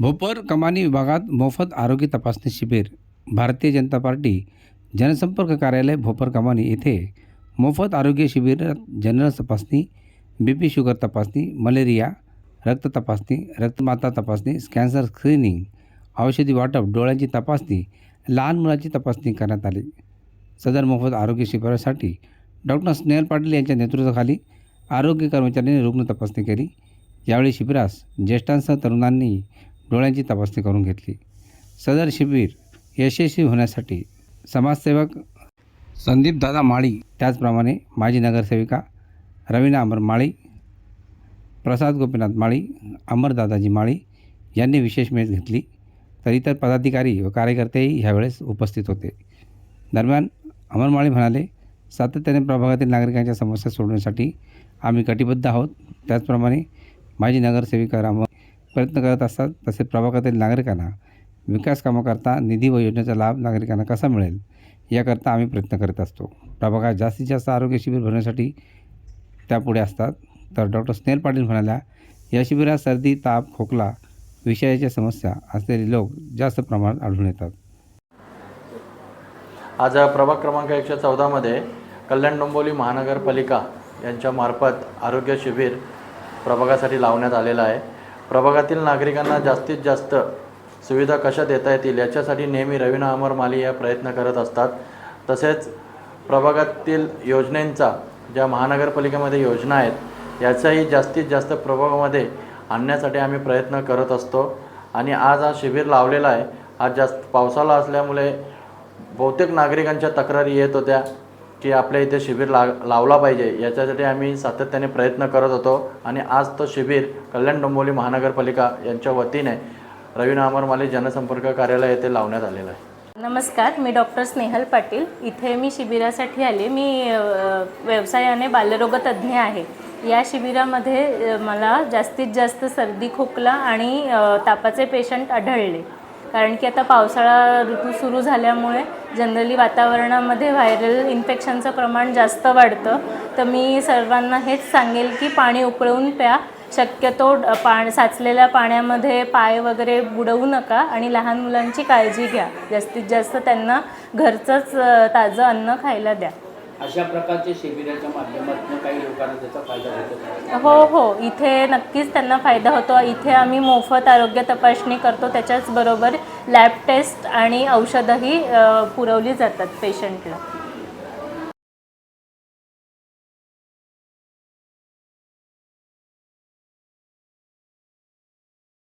भोपर कमानी विभागात मोफत आरोग्य तपासणी शिबिर भारतीय जनता पार्टी जनसंपर्क कार्यालय भोपर कमानी येथे मोफत आरोग्य शिबिरात जनरल तपासणी बी पी शुगर तपासणी मलेरिया रक्त तपासणी रक्तमाता तपासणी कॅन्सर स्क्रीनिंग औषधी वाटप डोळ्यांची तपासणी लहान मुलांची तपासणी करण्यात आली. सदर मोफत आरोग्य शिबिरासाठी डॉक्टर स्नेहल पाटील यांच्या नेतृत्वाखाली आरोग्य कर्मचाऱ्यांनी रुग्ण तपासणी केली. यावेळी शिबिरास ज्येष्ठांसह तरुणांनी डोळ्यांची तपासणी करून घेतली. सदर शिबिर यशस्वी होण्यासाठी समाजसेवक संदीप दादा माळी त्याचप्रमाणे माजी नगरसेविका रवीना अमर माळी प्रसाद गोपीनाथ माळी अमरदादाजी माळी यांनी विशेष मेच घेतली. तर इतर पदाधिकारी व कार्यकर्तेही ह्यावेळेस उपस्थित होते. दरम्यान अमर माळी म्हणाले सातत्याने प्रभागातील नागरिकांच्या समस्या सोडवण्यासाठी आम्ही कटिबद्ध आहोत. त्याचप्रमाणे माजी नगरसेविका राम प्रयत्न करत असतात तसे प्रभागातील नागरिकांना विकास कामाकरता निधी व योजनेचा लाभ नागरिकांना कसा मिळेल याकरता आम्ही प्रयत्न करत असतो. प्रभागात जास्तीत जास्त आरोग्य शिबिर भरण्यासाठी त्या पुढे असतात. तर डॉक्टर स्नेल पाटील म्हणाल्या या शिबिरात सर्दी ताप खोकला विषयाच्या समस्या असलेले लोक जास्त प्रमाणात आढळून येतात. आज प्रभाग क्रमांक एकशे चौदामध्ये कल्याण डोंबोली महानगरपालिका यांच्यामार्फत आरोग्य शिबिर प्रभागासाठी लावण्यात आलेलं आहे. प्रभागातील नागरिकांना जास्तीत जास्त सुविधा कशा देता येतील याच्यासाठी नेहमी रवीना अमर माली या प्रयत्न करत असतात. तसेच प्रभागातील योजनेंचा ज्या महानगरपालिकेमध्ये योजना आहेत याचाही जास्तीत जास्त प्रभागामध्ये आणण्यासाठी आम्ही प्रयत्न करत असतो. आणि आज हा शिबिर लावलेला आहे. आज जास्त पावसाळा असल्यामुळे बहुतेक नागरिकांच्या तक्रारी येत होत्या. की आपल्या इथे शिबिर ला लावला पाहिजे. याच्यासाठी आम्ही सातत्याने प्रयत्न करत होतो आणि आज तो शिबिर कल्याण डोंबिवली महानगरपालिका यांच्या वतीने रवीना अमरमाली जनसंपर्क कार्यालय येथे लावण्यात आलेलं आहे. नमस्कार मी डॉक्टर स्नेहल पाटील. इथे मी शिबिरासाठी आले. मी व्यवसायाने व्यवसायाने बालरोगतज्ञ आहे. या शिबिरामध्ये मला जास्तीत जास्त सर्दी खोकला आणि तापाचे पेशंट आढळले. कारण की आता पावसाळा ऋतू सुरू झाल्यामुळे जनरली वातावरणामध्ये व्हायरल इन्फेक्शनचं प्रमाण जास्त वाढतं. तर मी सर्वांना हेच सांगेल की पाणी उकळवून प्या. शक्यतो पा साचलेल्या पाण्यामध्ये पाय वगैरे बुडवू नका आणि लहान मुलांची काळजी घ्या. जास्तीत जास्त त्यांना घरचंच ताजं अन्न खायला द्या. अशा प्रकारचे शिबिराच्या माध्यमातून काही लोकांना त्याचा फायदा होतो हो हो. इथे नक्कीच त्यांना फायदा होतो. इथे आम्ही मोफत आरोग्य तपासणी करतो. त्याच्याच बरोबर लॅब टेस्ट आणि औषधंही पुरवली जातात पेशंटला.